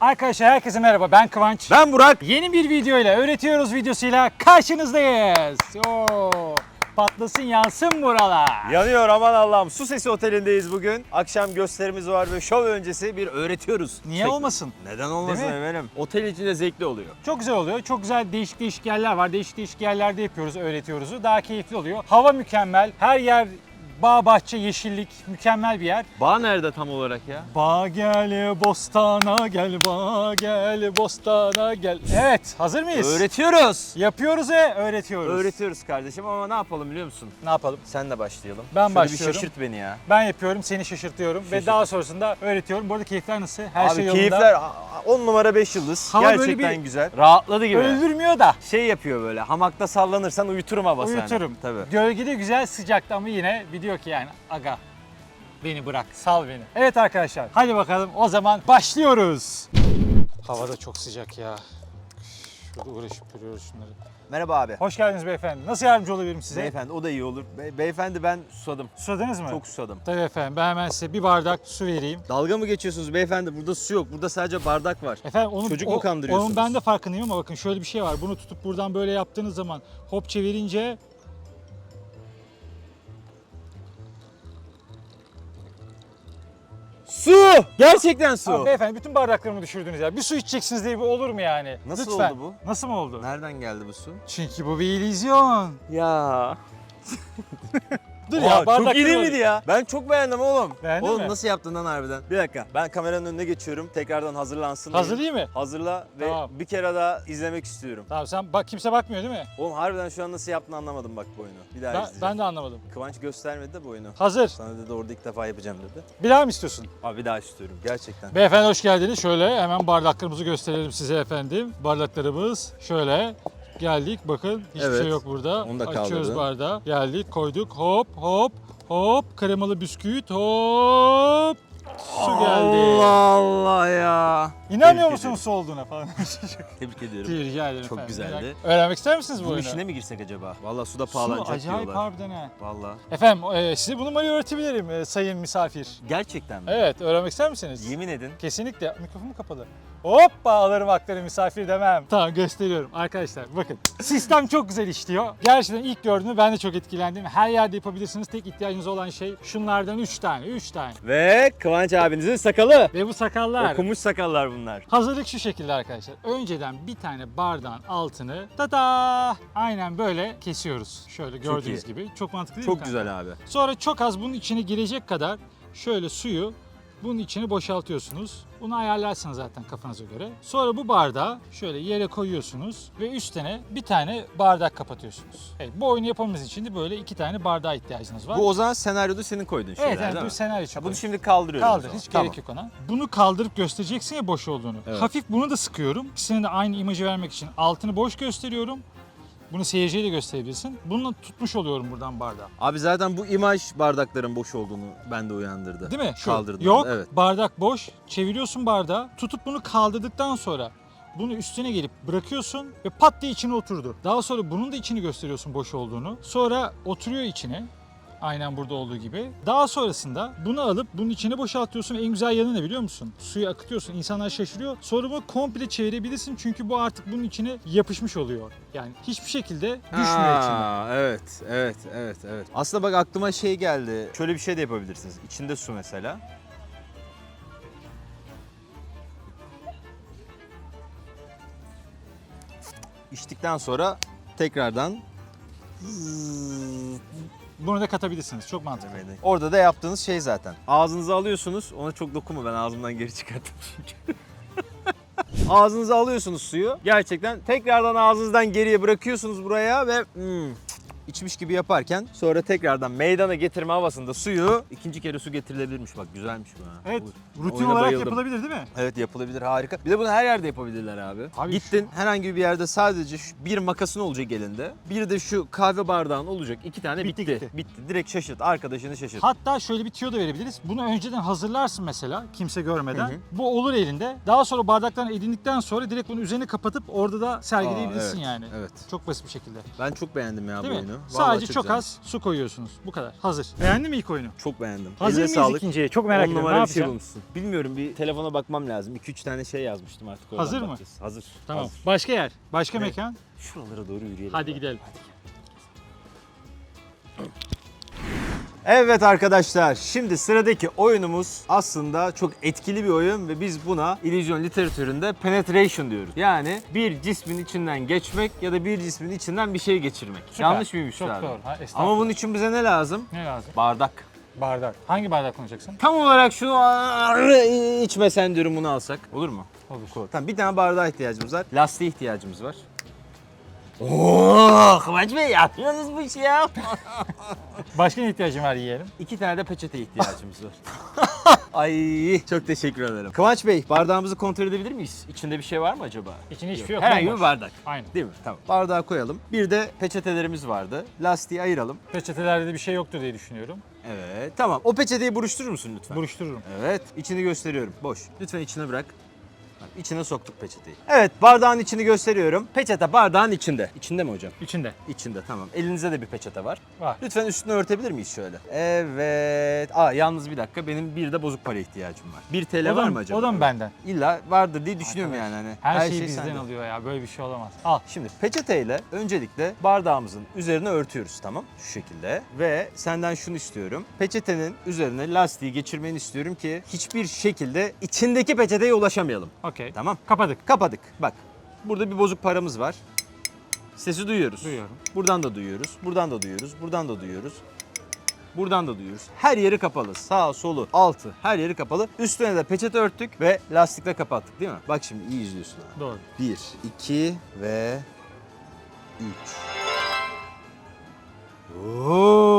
Arkadaşlar herkese merhaba ben Kıvanç. Ben Burak. Yeni bir video ile öğretiyoruz videosuyla karşınızdayız. Oo, patlasın yansın buralar. Yanıyor aman Allah'ım. Su Sesi Oteli'ndeyiz bugün. Akşam gösterimiz var ve şov öncesi bir öğretiyoruz. Niye Tek- olmasın? Neden olmasın Değil mi? efendim? Otel içinde zevkli oluyor. Çok güzel oluyor. Çok güzel değişik değişik yerler var. Değişik değişik yerlerde yapıyoruz, öğretiyoruzu. Daha keyifli oluyor. Hava mükemmel. Her yer bağ, bahçe, yeşillik. Mükemmel bir yer. Bağ nerede tam olarak ya? Bağ gel bostana gel, bağ gel bostana gel. Evet, hazır mıyız? Öğretiyoruz. Yapıyoruz ve öğretiyoruz. Öğretiyoruz kardeşim ama ne yapalım biliyor musun? Ne yapalım? Sen de başlayalım. Ben Şöyle başlıyorum. bir şaşırt beni ya. Ben yapıyorum, seni şaşırtıyorum ve Şaşırt. daha sonrasında öğretiyorum. Bu arada keyifler nasıl? Her Abi şey yolunda. keyifler 10 numara 5 yıldız. Hava böyle Gerçekten bir- güzel. Rahatladı gibi. Öldürmüyor da. Şey yapıyor böyle hamakta sallanırsan uyuturum havası. hani. Uyuturum. Tabii. Gölgede güzel sıcakta ama yine bir diyor ki yani aga beni bırak sal beni. Evet arkadaşlar hadi bakalım o zaman başlıyoruz. Hava da çok sıcak ya. Şurada uğraşıp duruyoruz şunları. Merhaba abi. Hoş geldiniz beyefendi. Nasıl yardımcı olabilirim size? Beyefendi o da iyi olur. Be- beyefendi ben susadım. Susadınız mı? Çok susadım. Tabii efendim ben hemen size bir bardak su vereyim. Dalga mı geçiyorsunuz beyefendi? Burada su yok. Burada sadece bardak var. Efendim onu, Çocuk mu kandırıyorsunuz? Onun ben de farkındayım ama bakın şöyle bir şey var. Bunu tutup buradan böyle yaptığınız zaman hop çevirince Su! Gerçekten su. Abi beyefendi bütün bardaklarımı düşürdünüz ya. Bir su içeceksiniz diye bir olur mu yani? Nasıl Lütfen. oldu bu? Nasıl mı oldu? Nereden geldi bu su? Çünkü bu bir illüzyon. Ya. Dur ya çok bardakları iyi değil miydi ya? Ben çok beğendim oğlum. Beğendin oğlum mi? nasıl yaptın lan harbiden? Bir dakika. Ben kameranın önüne geçiyorum. Tekrardan hazırlansın. Hazır diye. değil mi? Hazırla ve Tamam. bir kere daha izlemek istiyorum. Tamam sen bak kimse bakmıyor değil mi? Oğlum harbiden şu an nasıl yaptığını anlamadım bak bu oyunu. Bir daha Ben, izleyeceğim. ben de anlamadım. Kıvanç göstermedi de bu oyunu. Hazır. Sana dedi orada ilk defa yapacağım dedi. Bir daha mı istiyorsun? Abi bir daha istiyorum gerçekten. Beyefendi hoş geldiniz. Şöyle hemen bardaklarımızı gösterelim size efendim. Bardaklarımız şöyle. Geldik bakın hiçbir Evet. şey yok burada. Onu da Açıyoruz kaldırdın. bardağı. Geldik koyduk hop hop hop kremalı bisküvit hop su geldi. Allah Allah ya. İnanmıyor Tebrik musunuz su olduğuna falan? Tebrik ediyorum. Rica ederim Çok efendim. güzeldi. Öğrenmek ister misiniz bu Bunun oyunu? işine mi girsek acaba? Vallahi suda Su pahalanacak acayip diyorlar. harbiden ha. Vallahi. Efendim e, size bu numarayı öğretebilirim e, sayın misafir. Gerçekten mi? Evet öğrenmek ister misiniz? Yemin edin. Kesinlikle. Mikrofonu kapalı. Hoppa alırım hakları misafir demem. Tamam gösteriyorum. Arkadaşlar bakın. Sistem çok güzel işliyor. Gerçekten ilk gördüğümde ben de çok etkilendim. Her yerde yapabilirsiniz. Tek ihtiyacınız olan şey şunlardan 3 tane. 3 tane. Ve Kıvanç abinizin sakalı. Ve bu sakallar. Okumuş sakallar bunlar. Hazırlık şu şekilde arkadaşlar. Önceden bir tane bardağın altını tada aynen böyle kesiyoruz. Şöyle gördüğünüz iyi. gibi. Çok mantıklı değil mi? Çok kanka? güzel abi. Sonra çok az bunun içine girecek kadar şöyle suyu bunun içine boşaltıyorsunuz. Bunu ayarlarsınız zaten kafanıza göre. Sonra bu bardağı şöyle yere koyuyorsunuz ve üstüne bir tane bardak kapatıyorsunuz. Evet, bu oyunu yapmamız için de böyle iki tane bardağa ihtiyacınız var. Bu o zaman senaryoda senin koyduğun şeyler evet, evet değil bu mi? senaryo için. Ha, bunu koydum. şimdi kaldırıyoruz. o Kaldır zaman. hiç Tamam. gerek yok ona. Bunu kaldırıp göstereceksin ya boş olduğunu. Evet. Hafif bunu da sıkıyorum. İkisini de aynı imajı vermek için altını boş gösteriyorum. Bunu seyirciye de gösterebilirsin. Bununla tutmuş oluyorum buradan bardağı. Abi zaten bu imaj bardakların boş olduğunu bende uyandırdı. Değil mi? Şu. Kaldırdığında, Yok. Evet. Bardak boş. Çeviriyorsun bardağı. Tutup bunu kaldırdıktan sonra bunu üstüne gelip bırakıyorsun ve pat diye içine oturdu. Daha sonra bunun da içini gösteriyorsun boş olduğunu. Sonra oturuyor içine. Aynen burada olduğu gibi. Daha sonrasında bunu alıp bunun içine boşaltıyorsun. En güzel yanı ne biliyor musun? Suyu akıtıyorsun. İnsanlar şaşırıyor. Sonra bunu komple çevirebilirsin çünkü bu artık bunun içine yapışmış oluyor. Yani hiçbir şekilde düşmüyor içine. Evet, evet, evet, evet. Aslında bak aklıma şey geldi. Şöyle bir şey de yapabilirsiniz. İçinde su mesela. İçtikten sonra tekrardan Bunu da katabilirsiniz. Çok mantıklı. Orada da yaptığınız şey zaten. Ağzınıza alıyorsunuz. Ona çok dokunma ben ağzımdan geri çıkarttım çünkü. Ağzınıza alıyorsunuz suyu. Gerçekten tekrardan ağzınızdan geriye bırakıyorsunuz buraya ve hmm, içmiş gibi yaparken sonra tekrardan meydana getirme havasında suyu ikinci kere su getirilebilirmiş bak güzelmiş bu ha. Evet, Bu- rutin oyuna olarak bayıldım. yapılabilir değil mi? Evet yapılabilir harika. Bir de bunu her yerde yapabilirler abi. Abi Gittin herhangi bir yerde sadece şu bir makasın olacak elinde. Bir de şu kahve bardağın olacak. iki tane Bitti bitti. gitti. Bitti. Direkt şaşırt. Arkadaşını şaşırt. Hatta şöyle bir tüyo da verebiliriz. Bunu önceden hazırlarsın mesela kimse görmeden. Hı hı. Bu olur elinde. Daha sonra bardaklarını edindikten sonra direkt bunu üzerine kapatıp orada da sergileyebilirsin Aa, evet, yani. Evet. Çok basit bir şekilde. Ben çok beğendim ya Değil bu mi? oyunu. Sadece çok güzel. az su koyuyorsunuz. Bu kadar. Hazır. Beğendin mi ilk oyunu? Çok beğendim. Hazır Eline mıyız sağlık. ikinciye? Çok merak On ediyorum. Ne numara bir şey yapacağım? bulmuşsun. Bilmiyorum bir telefona bakmam lazım. 2-3 tane şey yazmıştım artık. oradan Hazır mı? bakacağız. Hazır. Tamam. Hazır. Başka yer. Başka mekan. Şuralara doğru yürüyelim. Hadi gidelim. Evet arkadaşlar şimdi sıradaki oyunumuz aslında çok etkili bir oyun ve biz buna illüzyon literatüründe penetration diyoruz. Yani bir cismin içinden geçmek ya da bir cismin içinden bir şey geçirmek. Süper. Yanlış mıymış Çok abi? doğru. Ha. Ama bunun için bize ne lazım? Ne lazım? Bardak. Bardak. Hangi bardak kullanacaksın? Tam olarak şunu içmesen diyorum bunu alsak. Olur mu? Olur. Tamam bir tane bardağa ihtiyacımız var. Lastiğe ihtiyacımız var. Oo, Kıvanç Bey yapıyorsunuz bu işi ya. Başka ne ihtiyacın var yiyelim? İki tane de peçete ihtiyacımız var. Ay çok teşekkür ederim. Kıvanç Bey bardağımızı kontrol edebilir miyiz? İçinde bir şey var mı acaba? İçinde hiçbir şey yok. Herhangi bir bomboş. bardak. Aynen. Değil mi? Tamam. Bardağı koyalım. Bir de peçetelerimiz vardı. Lastiği ayıralım. Peçetelerde de bir şey yoktur diye düşünüyorum. Evet. Tamam. O peçeteyi buruşturur musun lütfen? Buruştururum. Evet. İçini gösteriyorum. Boş. Lütfen içine bırak. İçine soktuk peçeteyi. Evet bardağın içini gösteriyorum. Peçete bardağın içinde. İçinde mi hocam? İçinde. İçinde tamam. Elinizde de bir peçete var. Var. Lütfen üstünü örtebilir miyiz şöyle? Evet. Aa yalnız bir dakika benim bir de bozuk para ihtiyacım var. 1 TL O da var mı- acaba? O da mı benden? İlla vardır diye düşünüyorum Arkadaş, yani hani. Her, şeyi şey bizden sende. alıyor ya. Böyle bir şey olamaz. Al. Şimdi peçeteyle öncelikle bardağımızın üzerine örtüyoruz tamam şu şekilde ve senden şunu istiyorum. Peçetenin üzerine lastiği geçirmeni istiyorum ki hiçbir şekilde içindeki peçeteye ulaşamayalım. Okey. Tamam. Kapadık. Kapadık. Bak. Burada bir bozuk paramız var. Sesi duyuyoruz. Duyuyorum. Buradan da duyuyoruz. Buradan da duyuyoruz. Buradan da duyuyoruz. Buradan da duyuyoruz. Her yeri kapalı. Sağ, solu, altı. Her yeri kapalı. Üstüne de peçete örttük ve lastikle kapattık değil mi? Bak şimdi iyi izliyorsun. ha. Doğru. 1, 2 ve 3. Oo!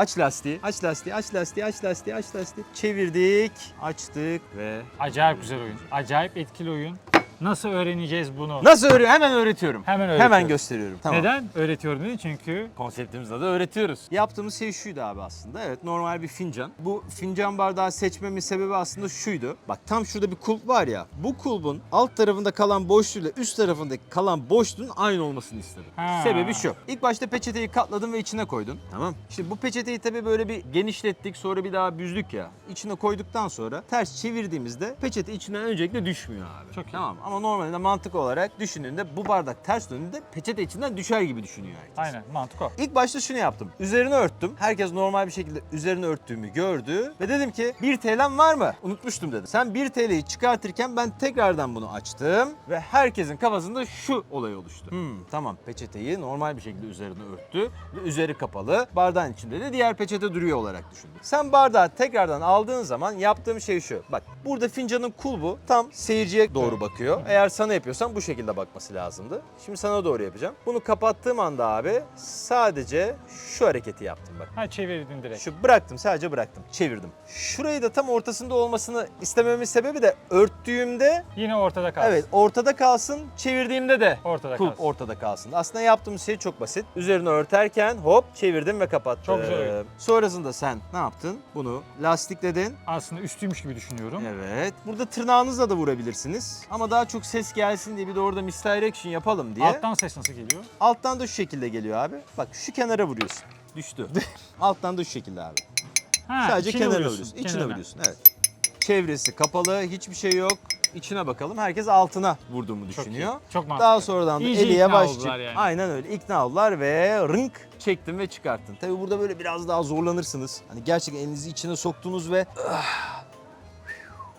Aç lastiği, aç lastiği, aç lastiği, aç lastiği, aç lastiği. Çevirdik, açtık ve... Acayip güzel oyun. Acayip etkili oyun. Nasıl öğreneceğiz bunu? Nasıl öğreniyorum? Hemen öğretiyorum. Hemen Hemen öğretiyoruz. gösteriyorum. Tamam. Neden öğretiyorum dedi? Çünkü Konseptimizde de öğretiyoruz. Yaptığımız şey şuydu abi aslında. Evet normal bir fincan. Bu fincan bardağı seçmemin sebebi aslında şuydu. Bak tam şurada bir kulp var ya. Bu kulbun alt tarafında kalan boşluğuyla üst tarafındaki kalan boşluğun aynı olmasını istedim. Ha. Sebebi şu. İlk başta peçeteyi katladın ve içine koydun. Tamam. Şimdi bu peçeteyi tabii böyle bir genişlettik sonra bir daha büzdük ya. İçine koyduktan sonra ters çevirdiğimizde peçete içinden öncelikle düşmüyor abi. Çok iyi. Tamam ama normalde mantık olarak düşündüğünde bu bardak ters döndüğünde peçete içinden düşer gibi düşünüyor herkes. aynen mantık o. İlk başta şunu yaptım. Üzerini örttüm. Herkes normal bir şekilde üzerini örttüğümü gördü. Ve dedim ki 1 TL'm var mı? Unutmuştum dedim. Sen 1 TL'yi çıkartırken ben tekrardan bunu açtım. Ve herkesin kafasında şu olay oluştu. Hmm, tamam peçeteyi normal bir şekilde üzerine örttü. Ve üzeri kapalı. Bardağın içinde de diğer peçete duruyor olarak düşündüm. Sen bardağı tekrardan aldığın zaman yaptığım şey şu. Bak burada fincanın kulbu tam seyirciye doğru bakıyor. Eğer sana yapıyorsan bu şekilde bakması lazımdı. Şimdi sana doğru yapacağım. Bunu kapattığım anda abi sadece şu hareketi yaptım bak. Ha çevirdin direkt. Şu bıraktım sadece bıraktım. Çevirdim. Şurayı da tam ortasında olmasını istememin sebebi de örttüğümde Yine ortada kalsın. evet ortada kalsın. Çevirdiğimde de Ortada kulp kalsın. ortada kalsın. Aslında yaptığımız şey çok basit. Üzerine örterken hop çevirdim ve kapattım. Çok güzel oyun. Sonrasında sen ne yaptın? Bunu lastikledin. Aslında üstüymüş gibi düşünüyorum. Evet. Burada tırnağınızla da vurabilirsiniz. Ama daha çok ses gelsin diye bir de orada misdirection yapalım diye. Alttan ses nasıl geliyor? Alttan da şu şekilde geliyor abi. Bak şu kenara vuruyorsun. Düştü. Alttan da şu şekilde abi. Ha, Sadece içine kenara vuruyorsun, vuruyorsun. İçine kenarına. vuruyorsun. Evet. Çevresi kapalı, hiçbir şey yok. İçine bakalım. Herkes altına vurduğumu Çok düşünüyor. iyi. Çok mantıklı. Daha sonradan da İyice eli ikna yavaşça. oldular yani. Aynen öyle. ikna oldular ve rınk çektin ve çıkarttın. Tabii burada böyle biraz daha zorlanırsınız. Hani gerçekten elinizi içine soktunuz ve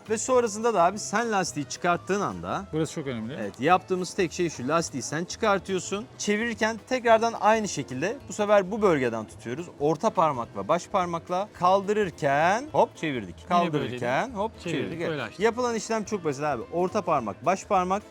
ve sonrasında da abi sen lastiği çıkarttığın anda Burası çok önemli. Evet yaptığımız tek şey şu lastiği sen çıkartıyorsun. Çevirirken tekrardan aynı şekilde bu sefer bu bölgeden tutuyoruz. Orta parmak ve baş parmakla kaldırırken hop çevirdik. Kaldırırken hop Çevirdik, çevirdik. Evet. açtık. Yapılan işlem çok basit abi. Orta parmak, baş parmak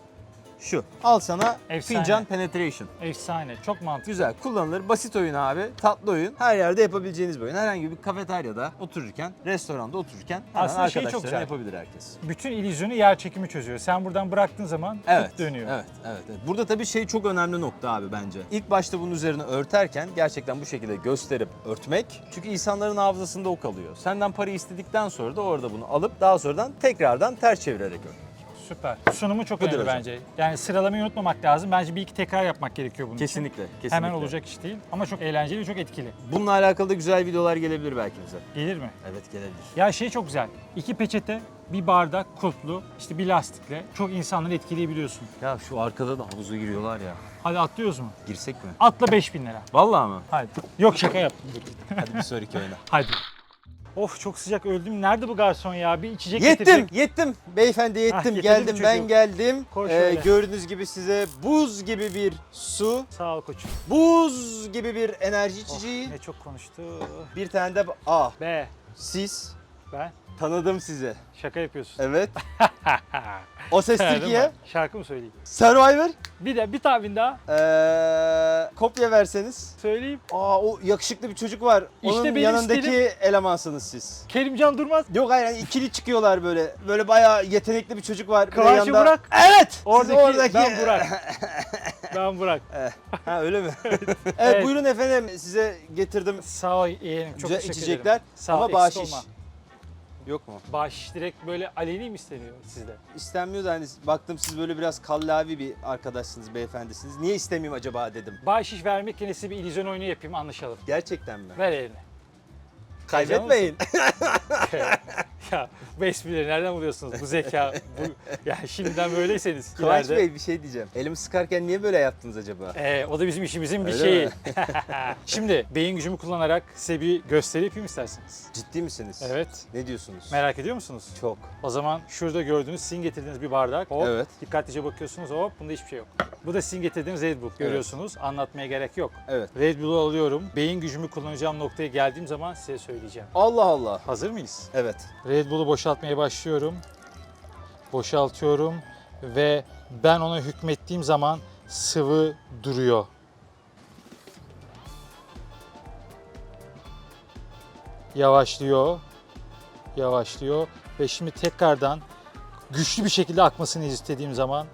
şu. Al sana Efsane. fincan penetration. Efsane. Çok mantıklı. Güzel kullanılır. Basit oyun abi. Tatlı oyun. Her yerde yapabileceğiniz bir oyun. Herhangi bir kafeteryada otururken, restoranda otururken Aslında şeyi çok güzel. yapabilir herkes. Bütün illüzyonu yer çekimi çözüyor. Sen buradan bıraktığın zaman Evet. dönüyor. Evet, evet, evet. Burada tabii şey çok önemli nokta abi bence. İlk başta bunun üzerine örterken gerçekten bu şekilde gösterip örtmek. Çünkü insanların hafızasında o kalıyor. Senden parayı istedikten sonra da orada bunu alıp daha sonradan tekrardan ters çevirerek ört. Süper. Sunumu çok Budur önemli hocam. bence. Yani sıralamayı unutmamak lazım. Bence bir iki tekrar yapmak gerekiyor bunun için. Kesinlikle, kesinlikle. Hemen olacak iş değil ama çok eğlenceli, çok etkili. Bununla alakalı da güzel videolar gelebilir belki bize. Gelir mi? Evet gelebilir. Ya şey çok güzel. İki peçete, bir bardak kulplu, işte bir lastikle çok insanları etkileyebiliyorsun. Ya şu arkada da havuza giriyorlar ya. Hadi atlıyoruz mu? Girsek mi? Atla 5000 lira. Vallahi mı? Hadi. Yok şaka yaptım. Hadi bir sonraki oyuna. Hadi. Of çok sıcak öldüm. Nerede bu garson ya? Bir içecek Yettim, getirecek. yettim. Beyefendi yettim. getirdin geldim, ben geldim. Koy Ee, gördüğünüz gibi size buz gibi bir su, Sağ ol koçum. buz gibi bir enerji içeceği. Ne çok konuştu. Bir tane de ah Be siz ben tanıdım sizi. şaka yapıyorsun. Evet. o ses Değil Türkiye. mi? Şarkı mı söyleyeyim? Survivor. Bir de bir tahmin daha Ee, kopya verseniz. söyleyeyim. Aa o yakışıklı bir çocuk var. İşte Onun benim yanındaki stilim. elemansınız siz. Kerimcan Durmaz. Yok hayır yani ikili çıkıyorlar böyle. Böyle bayağı yetenekli bir çocuk var. Bir de yanında- Burak. Evet. siz Oradaki, oradaki. ben Burak. ben Burak. Ha öyle mi? evet, Evet. buyurun efendim size getirdim Sağ ol yeğenim. Çok güzel teşekkür içecekler ederim. Sağ ol, ama eksik bahşiş. olma. Yok mu? Bahşiş direkt böyle aleni mi isteniyor sizde? İstenmiyor da hani baktım siz böyle biraz kallavi bir arkadaşsınız, beyefendisiniz. Niye istemiyorum acaba dedim. Bahşiş vermek yerine size bir illüzyon oyunu yapayım anlaşalım. Gerçekten mi? Ver elini. Kaybetmeyin. ya bu esprileri nereden buluyorsunuz? Bu zeka, bu... Ya şimdiden böyleyseniz Kıvanç ileride... Bey bir şey diyeceğim. Elimi sıkarken niye böyle yaptınız acaba? Ee, o da bizim işimizin bir Öyle şeyi. Şimdi beyin gücümü kullanarak size bir gösteri yapayım isterseniz. Ciddi misiniz? Evet. Ne diyorsunuz? Merak ediyor musunuz? Çok. O zaman şurada gördüğünüz sizin getirdiğiniz bir bardak. Hop, Evet. Dikkatlice bakıyorsunuz. Hop bunda hiçbir şey yok. Bu da sizin getirdiğiniz Red Bull. Görüyorsunuz. Anlatmaya gerek yok. Evet. Red Bull'u alıyorum. Beyin gücümü kullanacağım noktaya geldiğim zaman size söyleyeceğim. Allah Allah. Hazır mıyız? Evet. Red Bull'u boşaltmaya başlıyorum. Boşaltıyorum ve ben ona hükmettiğim zaman sıvı duruyor. Yavaşlıyor. Yavaşlıyor ve şimdi tekrardan güçlü bir şekilde akmasını istediğim zaman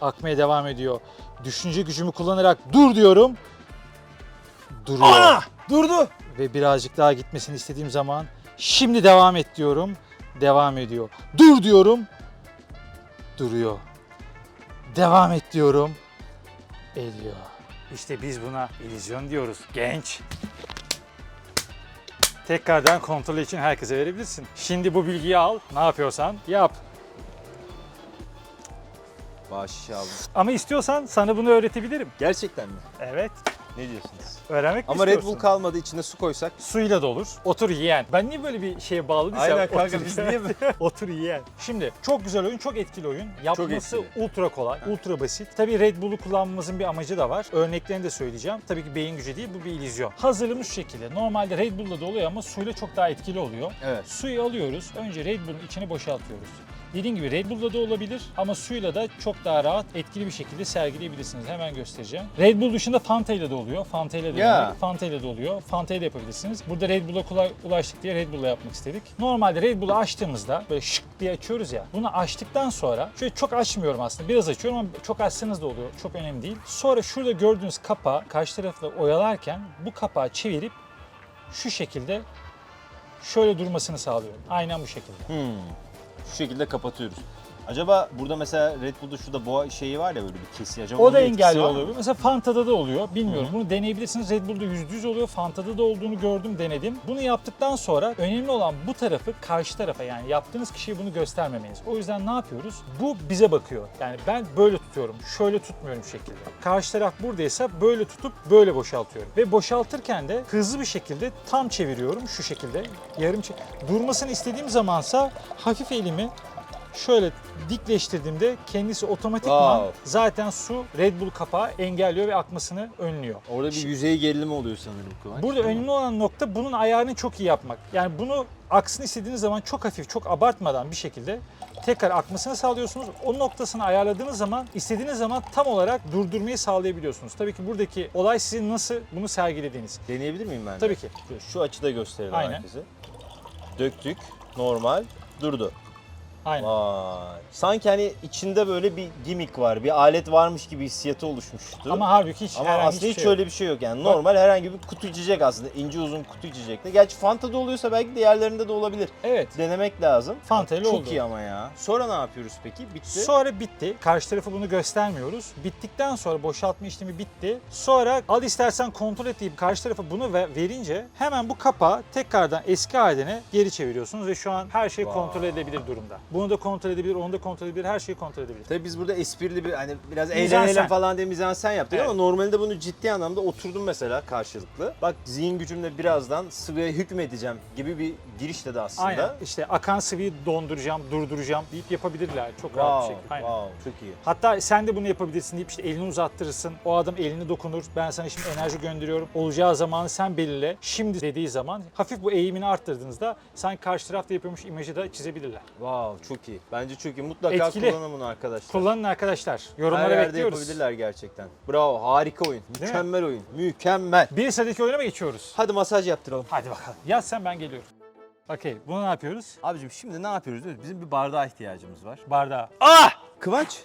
akmaya devam ediyor. Düşünce gücümü kullanarak dur diyorum. Duruyor Aa! Durdu. ve birazcık daha gitmesini istediğim zaman şimdi devam et diyorum. Devam ediyor. Dur diyorum. Duruyor. Devam et diyorum. Ediyor. İşte biz buna illüzyon diyoruz. Genç. Tekrardan kontrol için herkese verebilirsin. Şimdi bu bilgiyi al. Ne yapıyorsan yap. Bahşiş aldım. Ama istiyorsan sana bunu öğretebilirim. Gerçekten mi? Evet. Ne diyorsunuz? Öğrenmek mi Ama Red istiyorsun? Bull kalmadı içine su koysak. Suyla da olur. Otur yiyen. Ben niye böyle bir şeye bağladıysam Aynen kanka, otur- biz niye böyle- Otur yiyen. Şimdi çok güzel oyun, çok etkili oyun. Yapması etkili. ultra kolay, ultra basit. Tabii Red Bull'u kullanmamızın bir amacı da var. Örneklerini de söyleyeceğim. Tabii ki beyin gücü değil, bu bir illüzyon. Hazırlığımız şu şekilde. Normalde Red Bull'da da oluyor ama suyla çok daha etkili oluyor. Evet. Suyu alıyoruz. Önce Red Bull'un içini boşaltıyoruz. Dediğim gibi Red Bull'da da olabilir ama suyla da çok daha rahat, etkili bir şekilde sergileyebilirsiniz. Hemen göstereceğim. Red Bull dışında Fanta ile de oluyor. Fanta ile de denedik. Fanta ile de oluyor. Fanta ile de yapabilirsiniz. Burada Red Bull'a kolay ulaştık diye Red Bull'la yapmak istedik. Normalde Red Bull'u açtığımızda böyle şık diye açıyoruz ya. Bunu açtıktan sonra şöyle çok açmıyorum aslında. Biraz açıyorum ama çok açsanız da oluyor. Çok önemli değil. Sonra şurada gördüğünüz kapağı karşı tarafla oyalarken bu kapağı çevirip şu şekilde şöyle durmasını sağlıyorum. Aynen bu şekilde. Hmm. Şu şekilde kapatıyoruz. Acaba burada mesela Red Bull'da şurada boğa şeyi var ya böyle bir kesi. Acaba O da bir etkisi engelli var mı? oluyor. Mesela Fanta'da da oluyor. Bilmiyorum. Bunu deneyebilirsiniz. Red Bull'da %100 oluyor. Fanta'da da olduğunu gördüm, denedim. Bunu yaptıktan sonra önemli olan bu tarafı karşı tarafa yani yaptığınız kişiye bunu göstermemeniz. O yüzden ne yapıyoruz? Bu bize bakıyor. Yani ben böyle tutuyorum. Şöyle tutmuyorum şekilde. Karşı taraf buradaysa böyle tutup böyle boşaltıyorum. Ve boşaltırken de hızlı bir şekilde tam çeviriyorum şu şekilde. Yarım çe- durmasını istediğim zamansa hafif elimi şöyle dikleştirdiğimde kendisi otomatikman Wow. zaten su Red Bull kapağı engelliyor ve akmasını önlüyor. Orada bir yüzey gerilimi oluyor sanırım Kıvanç. Burada önemli olan nokta bunun ayarını çok iyi yapmak. Yani bunu aksını istediğiniz zaman çok hafif, çok abartmadan bir şekilde tekrar akmasını sağlıyorsunuz. O noktasını ayarladığınız zaman istediğiniz zaman tam olarak durdurmayı sağlayabiliyorsunuz. Tabii ki buradaki olay sizin nasıl bunu sergilediğiniz. Deneyebilir miyim ben de? Tabii ki. Şu açıda gösterelim Aynen. herkese. Döktük. Normal. Durdu. Aynen. Vay. Sanki hani içinde böyle bir gimmick var, bir alet varmış gibi hissiyatı oluşmuştu. Ama halbuki hiç Ama herhangi aslında hiç şey öyle bir şey yok yani. Normal herhangi bir kutu içecek aslında. ince uzun kutu içecekte. Gerçi Fanta'da oluyorsa belki diğerlerinde de olabilir. Evet. Denemek lazım. Fanta ile Çok oldu. iyi ama ya. Sonra ne yapıyoruz peki? Bitti. Sonra bitti. Karşı tarafı bunu göstermiyoruz. Bittikten sonra boşaltma işlemi bitti. Sonra al istersen kontrol et deyip karşı tarafa bunu ve- verince hemen bu kapağı tekrardan eski haline geri çeviriyorsunuz ve şu an her şey Vay. kontrol edilebilir durumda. Bunu da kontrol edebilir, onu da kontrol edebilir, her şeyi kontrol edebilir. Tabii biz burada esprili bir hani biraz Mizansen. eğlenelim falan diye mizansen yaptık Evet. ama normalde bunu ciddi anlamda oturdum mesela karşılıklı. Bak zihin gücümle birazdan sıvıya hükmedeceğim gibi bir giriş dedi aslında. Aynen. İşte akan sıvıyı donduracağım, durduracağım deyip yapabilirler çok rahat bir Wow, şekilde. Aynen. wow, çok iyi. Hatta sen de bunu yapabilirsin deyip işte elini uzattırırsın. O adam elini dokunur. Ben sana şimdi enerji gönderiyorum. Olacağı zamanı sen belirle. Şimdi dediği zaman hafif bu eğimini arttırdığınızda sanki karşı tarafta yapıyormuş imajı da çizebilirler. Wow, çok iyi. Bence çok iyi. Mutlaka Etkili. kullanın bunu arkadaşlar. Kullanın arkadaşlar. Her Yorumlara yerde bekliyoruz. yapabilirler gerçekten. Bravo, harika oyun. mi? Mükemmel oyun. Mükemmel. Bir sıradaki oyuna mı geçiyoruz? Hadi masaj yaptıralım. Hadi bakalım. Yaz sen ben geliyorum. Okey. Bunu ne yapıyoruz? Abicim şimdi ne yapıyoruz? Bizim bir bardağa ihtiyacımız var. Bardağı. Ah! Kıvanç.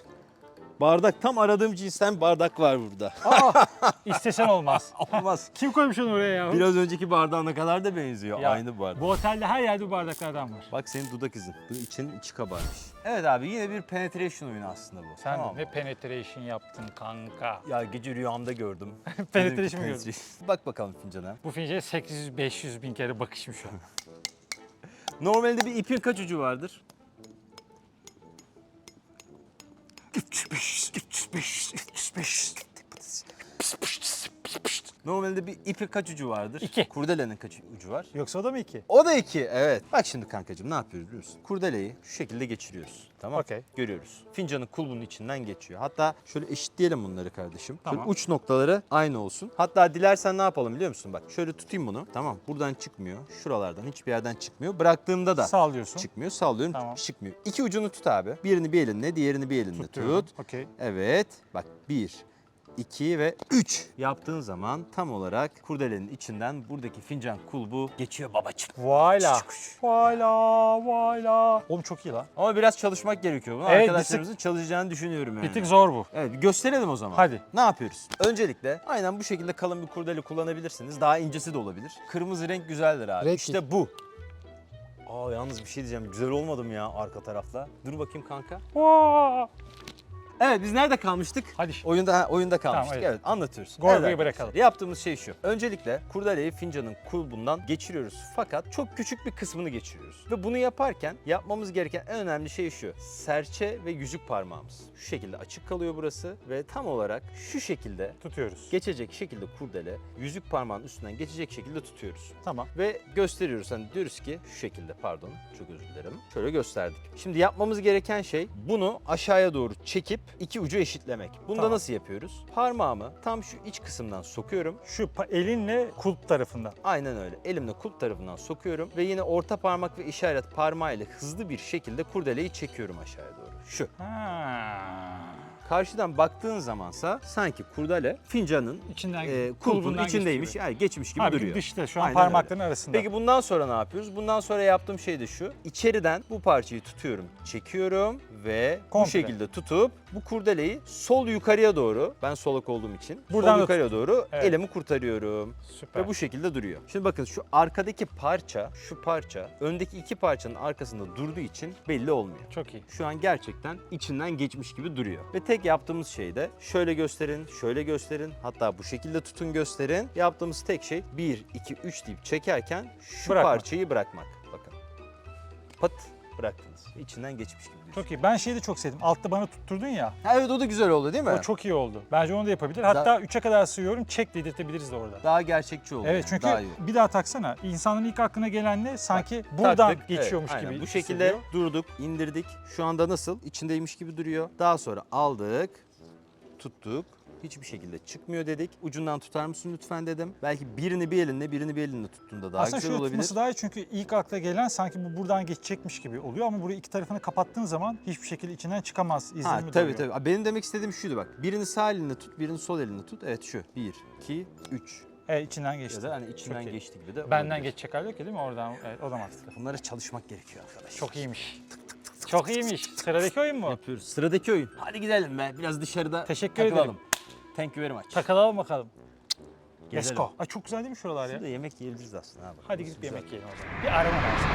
Bardak tam aradığım cinsten bardak var burada. Aa, istesen olmaz. Olmaz. Kim koymuş onu oraya ya? Biraz önceki bardağına kadar da benziyor. Ya, Aynı bardak. Bu otelde her yerde bu bardaklardan var. Bak senin dudak izin. Bu için içi kabarmış. Evet abi yine bir penetration oyunu aslında bu. Sen Tamam. de ne penetration yaptın kanka. Ya gece rüyamda gördüm. Penetration mi gördün? Bak bakalım fincana. Bu fince 800-500 bin kere bakışmış o. Normalde bir ipin kaç ucu vardır? Üç beş, üç beş, üç beş. Pıs pıs pıs. Normalde bir ipin kaç ucu vardır? İki. Kurdelenin kaç ucu var? Yoksa o da mı iki? O da iki, evet. Bak şimdi kankacığım ne yapıyoruz biliyor musun? Kurdeleyi şu şekilde geçiriyoruz. Tamam. Okey. Görüyoruz. Fincanın kulbunun içinden geçiyor. Hatta şöyle eşitleyelim bunları kardeşim. Şöyle Tamam. uç noktaları aynı olsun. Hatta dilersen ne yapalım biliyor musun? Bak şöyle tutayım bunu. Tamam. Buradan çıkmıyor. Şuralardan hiçbir yerden çıkmıyor. Bıraktığımda da Sağlıyorsun. çıkmıyor. Sallıyorum. Tamam. Çıkmıyor. İki ucunu tut abi. Birini bir elinle, diğerini bir elinle Tutuyorum. tut. Okey. Evet. Bak bir, iki ve üç yaptığın zaman tam olarak kurdelenin içinden buradaki fincan kulbu geçiyor babacığım. Voila. Voila, voila. Oğlum çok iyi lan. Ama biraz çalışmak gerekiyor. Bunu Evet, arkadaşlarımızın çalışacağını düşünüyorum yani. Bir tık zor bu. Evet gösterelim o zaman. Hadi. Ne yapıyoruz? Öncelikle aynen bu şekilde kalın bir kurdele kullanabilirsiniz. Daha incesi de olabilir. Kırmızı renk güzeldir abi. Renk işte bu. Aa yalnız bir şey diyeceğim. Güzel olmadı mı ya arka tarafla? Dur bakayım kanka. Vaa. Evet biz nerede kalmıştık? Hadi. Oyunda ha, oyunda kalmıştık. Tamam, evet. evet. anlatıyoruz. Gorgo'yu Evet bırakalım. Yaptığımız şey şu. Öncelikle kurdeleyi fincanın kulbundan geçiriyoruz. Fakat çok küçük bir kısmını geçiriyoruz. Ve bunu yaparken yapmamız gereken en önemli şey şu. Serçe ve yüzük parmağımız. Şu şekilde açık kalıyor burası ve tam olarak şu şekilde Tutuyoruz. geçecek şekilde kurdele yüzük parmağın üstünden geçecek şekilde tutuyoruz. Tamam. Ve gösteriyoruz hani diyoruz ki şu şekilde pardon çok özür dilerim. Şöyle gösterdik. Şimdi yapmamız gereken şey bunu aşağıya doğru çekip iki ucu eşitlemek. Bunu Tamam. da nasıl yapıyoruz? Parmağımı tam şu iç kısımdan sokuyorum. Şu pa- elinle kulp tarafından. Aynen öyle. Elimle kulp tarafından sokuyorum ve yine orta parmak ve işaret parmağıyla hızlı bir şekilde kurdeleyi çekiyorum aşağıya doğru. Şu. Ha. Karşıdan baktığın zamansa sanki kurdele fincanın İçinden e, kulbundan içindeymiş. geçti Yani geçmiş gibi Abi duruyor. dışta şu an Aynen parmakların arasında. Peki bundan sonra ne yapıyoruz? Bundan sonra yaptığım şey de şu. İçeriden bu parçayı tutuyorum, çekiyorum ve Komple. bu şekilde tutup bu kurdeleyi sol yukarıya doğru, ben solak olduğum için Buradan sol da yukarıya doğru Evet. elimi kurtarıyorum. Süper. Ve bu şekilde duruyor. Şimdi bakın şu arkadaki parça, şu parça öndeki iki parçanın arkasında durduğu için belli olmuyor. Çok iyi. Şu an gerçekten içinden geçmiş gibi duruyor. Ve tek yaptığımız şey de şöyle gösterin, şöyle gösterin, hatta bu şekilde tutun gösterin. Yaptığımız tek şey 1, 2, 3 deyip çekerken şu Bırakmak. parçayı bırakmak. Bakın. Pat bıraktınız. İçinden geçmiş gibi düşün. Çok iyi. Ben şeyi de çok sevdim. Altta bana tutturdun ya. Ha, evet o da güzel oldu değil mi? O çok iyi oldu. Bence onu da yapabilir. Hatta 3'e kadar sığıyorum. Çek dedirtebiliriz de orada. Daha gerçekçi oldu. Evet yani, çünkü daha iyi. bir daha taksana. İnsanın ilk aklına gelen ne? Sanki buradan Taktık, geçiyormuş evet, aynen. gibi Bu şekilde hissediyor. durduk, indirdik. Şu anda nasıl? İçindeymiş gibi duruyor. Daha sonra aldık, tuttuk. Hiçbir şekilde çıkmıyor dedik. Ucundan tutar mısın lütfen dedim. Belki birini bir elinle, birini bir elinle tuttuğunda daha Aslında güzel şöyle olabilir. tutması daha iyi çünkü ilk akla gelen sanki bu buradan geçecekmiş gibi oluyor ama burayı iki tarafını kapattığın zaman hiçbir şekilde içinden çıkamaz izlenimi Ha, tabii doğuyor. tabii. Benim demek istediğim şuydu bak. Birini sağ elinle tut, birini sol elinle tut. Evet şu. Bir, iki, üç. Evet içinden Ya geçti. da hani içinden Çok geçti gibi de Benden olabilir. geçecek hali yok ki değil mi oradan? Evet o da mantıklı. Bunlara çalışmak gerekiyor arkadaşlar. Çok iyiymiş. Çok iyiymiş. Sıradaki oyun mu? Yapıyoruz. Sıradaki oyun. Hadi gidelim be. Biraz dışarıda Teşekkür takılalım. ederim. Thank you very much. Takılalım bakalım. Let's Gezelim. go. Ay çok güzel değil mi şuralar ya? Şurada yemek yiyebiliriz aslında. Ha, bak, Hadi burası gidip güzel. yemek yiyelim o zaman. Bir arama lazım.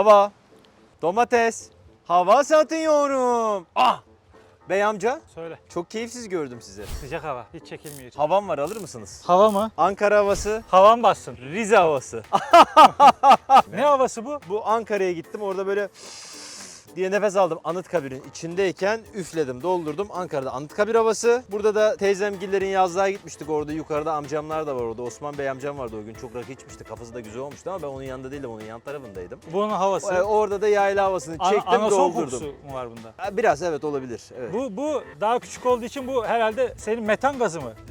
Hava, domates, hava satıyorum. Ah! Bey amca, Söyle. çok keyifsiz gördüm sizi. Sıcak hava. Hiç çekilmiyor. Havam var alır mısınız? Hava mı? Ankara havası, Havan bassın. Rize havası. Ne havası bu? Bu Ankara'ya gittim orada böyle diye nefes aldım Anıtkabir'in içindeyken üfledim doldurdum Ankara'da Anıtkabir havası. Burada da teyzemgillerin yazlığa gitmiştik orada yukarıda amcamlar da var orada Osman Bey amcam vardı o gün çok rakı içmişti kafası da güzel olmuştu ama ben onun yanında değildim onun yan tarafındaydım. Bunun havası. Ee, Orada da yayla havasını Ana- çektim anason doldurdum. kokusu mu var bunda? Ha, Biraz evet olabilir. Evet. Bu bu daha küçük olduğu için bu herhalde senin metan gazı mı?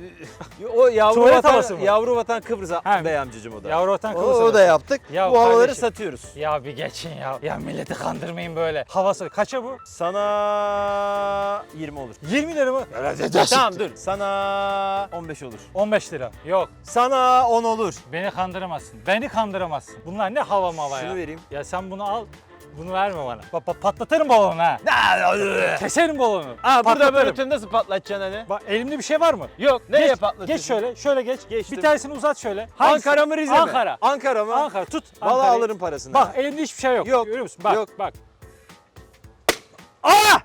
O yavru Tuvalet vatan, havası mı? yavru vatan Kıbrıs'a Ha, Bey amcacım o da. Yavru vatan o, Kıbrıs'a o da yaptık. Ya Bu havaları kardeşim. satıyoruz. Ya bir geçin ya. Ya milleti kandırmayın böyle. Havası kaça bu? Sana 20 olur. 20 lira mı? Tamam dur. Sana 15 olur. 15 lira. Yok. Sana 10 olur. Beni kandıramazsın. Beni kandıramazsın. Bunlar ne hava mava ya. Şunu vereyim. Ya sen bunu al. Bunu verme bana. Bak bak patlatırım balonu ha. Keserim balonu. Aa burada Patlatırım. böyle nasıl patlatacaksın hani? Bak elimde bir şey var mı? Yok nereye geç, patlatıyorsun? Geç şöyle, şöyle geç. Geçtim. Bir tanesini uzat şöyle. Hangisi? Ankara mı Rize mi? Ankara. Ankara mı? Ankara tut. Valla Ankara'yı. alırım parasını. Bak elimde hiçbir şey yok. Yok, Görüyor musun? Bak yok. bak. Aa!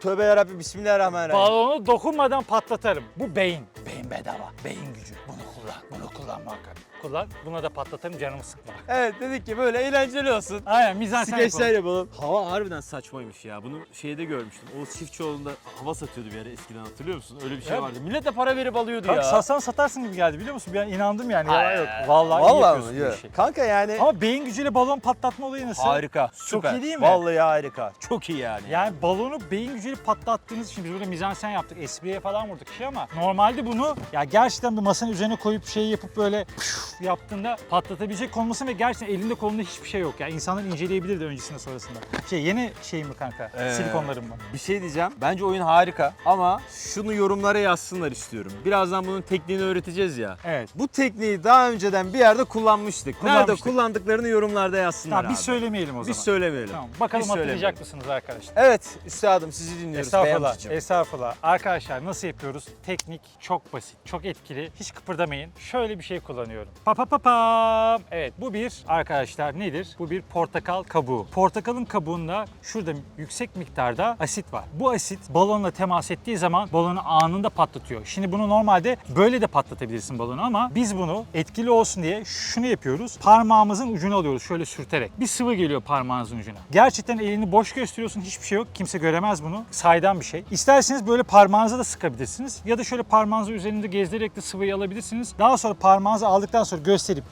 Tövbe yarabbim bismillahirrahmanirrahim. Balonu dokunmadan patlatırım. Bu beyin. Beyin bedava. Beyin gücü. Bunu kullan. Bunu kullanma Hakan. Kullan. Buna da patlatırım canımı sıkma. Evet dedik ki böyle eğlenceli olsun. Aynen mizansen Skeçler yapalım. yapalım. Hava harbiden saçmaymış ya. Bunu şeyde görmüştüm. Oğuz Çiftçioğlu'nda hava satıyordu bir ara eskiden hatırlıyor musun? Öyle bir şey Ya- vardı. Millet de para verip alıyordu Bak ya. satsan satarsın gibi geldi biliyor musun? Ben inandım yani. Yalan yok. ay. Vallahi, iyi Vallahi yapıyorsun mı? bu Yok. işi. Kanka yani Ama beyin gücüyle balon patlatma olayı nasıl? harika. Çok Süper. iyi değil mi? Vallahi harika. Çok iyi yani. Yani balonu beyin gücüyle patlattığınız için biz burada mizansen yaptık, espriye falan vurduk şey ama normalde bunu ya gerçekten bir masanın üzerine koyup şey yapıp böyle püf yaptığında patlatabilecek konması ve gerçekten elinde kolunda hiçbir şey yok. Yani insanlar inceleyebilirdi öncesinde sonrasında. Şey yeni şey mi kanka? Ee, Silikonların mı? Bir şey diyeceğim. Bence oyun harika ama şunu yorumlara yazsınlar istiyorum. Birazdan bunun tekniğini öğreteceğiz ya. Evet. Bu tekniği daha önceden bir yerde kullanmıştık. Nerede Kullanmıştık. kullandıklarını yorumlarda yazsınlar Tamam abi. biz söylemeyelim o zaman. Biz söylemeyelim. Tamam. Bakalım Biz hatırlayacak mısınız arkadaşlar? Evet üstadım sizi dinliyoruz. Estağfurullah, estağfurullah. Arkadaşlar nasıl yapıyoruz? Teknik çok basit, çok etkili. Hiç kıpırdamayın. Şöyle bir şey kullanıyorum. Pa pa pa pam. Evet bu bir arkadaşlar nedir? Bu bir portakal kabuğu. Portakalın kabuğunda şurada yüksek miktarda asit var. Bu asit balonla temas ettiği zaman balonu anında patlatıyor. Şimdi bunu normalde böyle de patlatabilirsin balonu ama biz bunu etkili olsun diye şunu yapıyoruz. Parmağımızın ucunu alıyoruz şöyle sürterek. Bir sıvı geliyor parmağınızın ucuna. Gerçekten elini boş gösteriyorsun hiçbir şey yok. Kimse göremez bunu. Saydam bir şey. İsterseniz böyle parmağınıza da sıkabilirsiniz. Ya da şöyle parmağınızı üzerinde gezdirerek de sıvıyı alabilirsiniz. Daha sonra parmağınızı aldıktan sonra gösterip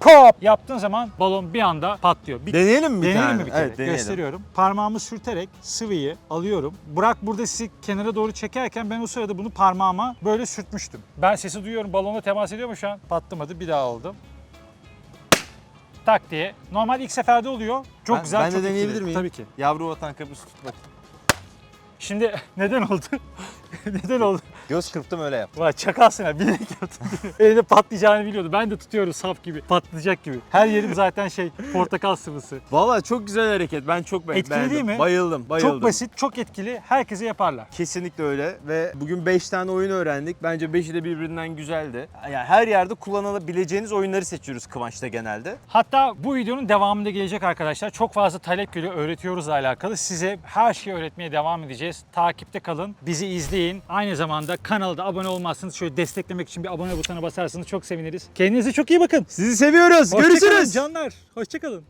pop yaptığın zaman balon bir anda patlıyor. Bir Deneyelim mi bir Deneyelim tane? mi bir kere? Evet deneyelim. Gösteriyorum. Parmağımı sürterek sıvıyı alıyorum. Burak burada sizi kenara doğru çekerken ben o sırada bunu parmağıma böyle sürtmüştüm. Ben sesi duyuyorum. Balonla temas ediyor mu şu an? Patlamadı. Bir daha aldım. Tak diye. Normal ilk seferde oluyor. Çok Ben- güzel. ben de çok deneyebilir etkili. miyim? Tabii ki. Yavru vatan kapısı tut bak. Şimdi neden oldu? neden oldu? Göz kırptım öyle yap. Vay çakalsın ya bilerek yaptın. Elinde patlayacağını biliyordu. Ben de tutuyorum sap gibi. Patlayacak gibi. Her yerim zaten şey portakal sıvısı. Vallahi çok güzel hareket. Ben çok be- Etkili beğendim. değil mi? Bayıldım, bayıldım. Çok basit, çok etkili. Herkese yaparlar. Kesinlikle öyle ve bugün 5 tane oyun öğrendik. Bence 5'i de birbirinden güzeldi. Yani her yerde kullanılabileceğiniz oyunları seçiyoruz Kıvanç'ta genelde. Hatta bu videonun devamında gelecek arkadaşlar. Çok fazla talep geliyor öğretiyoruzla alakalı. Size her şeyi öğretmeye devam edeceğiz. Takipte kalın, bizi izleyin. Aynı zamanda kanalda abone olmazsınız. Şöyle desteklemek için bir abone butonuna basarsanız çok seviniriz. Kendinize çok iyi bakın. Sizi seviyoruz. Hoşça kalın Görüşürüz. canlar. Hoşçakalın.